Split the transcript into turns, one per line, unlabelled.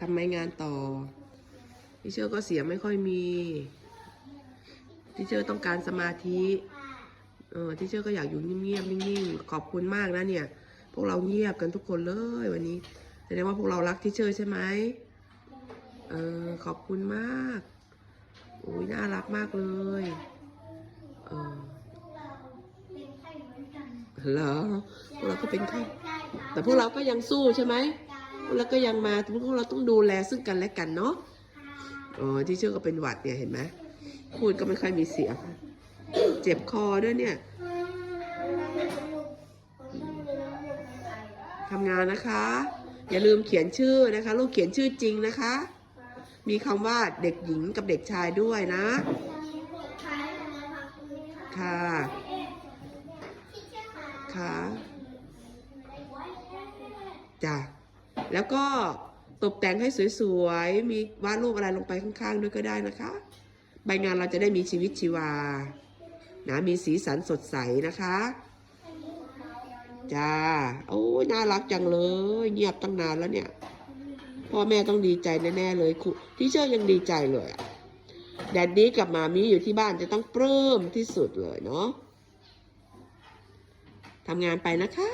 ทำไมงานต่อที่เชื่อก็เสียงไม่ค่อยมีที่เชื่อต้องการสมาธิเออที่เชื่อก็อยากอยู่เงียบๆนิ่งๆขอบคุณมากนะเนี่ย พวกเราเงียบกันทุกคนเลยวันนี้แสดงว่าพวกเรารักที่เชื่อใช่ไหมเออขอบคุณมากโอ้ยน่ารักมากเลยเออ
เป็นไข้เหมือนกัน
เหรอพวกเราก็เป็นไข้
ใช่ครับ
แต่พวกเราก็ยังสู้ใช่ไหม พวกเราก็ยังมาพวกเราต้องดูแลซึ่งกันและกันเนาะอ๋อที่เชื่อก็เป็นหวัดเนี่ยเห็นไหมพูดก็ไม่ค่อยมีเสียงเจ็บคอด้วยเนี่ยทำงานนะคะ อย่าลืมเขียนชื่อนะคะ ลูกเขียนชื่อจริงนะคะ มีคำว่าเด็กหญิงกับเด็กชายด้วยนะ ค่ะ ค่ะจ้ะ แล้วก็ตกแต่งให้สวยๆ มีวาดรูปอะไรลงไปข้างๆ ด้วยก็ได้นะคะ ใบงานเราจะได้มีชีวิตชีวา นะ มีสีสันสดใสนะคะ จ้า โอ้ยน่ารักจังเลย เงียบตั้งนานแล้วเนี่ย พ่อแม่ต้องดีใจแน่ๆเลยครูที่เชื่อยังดีใจเลยอะแดดดี้กับมามีอยู่ที่บ้านจะต้องปลื้มที่สุดเลยเนาะทำงานไปนะคะ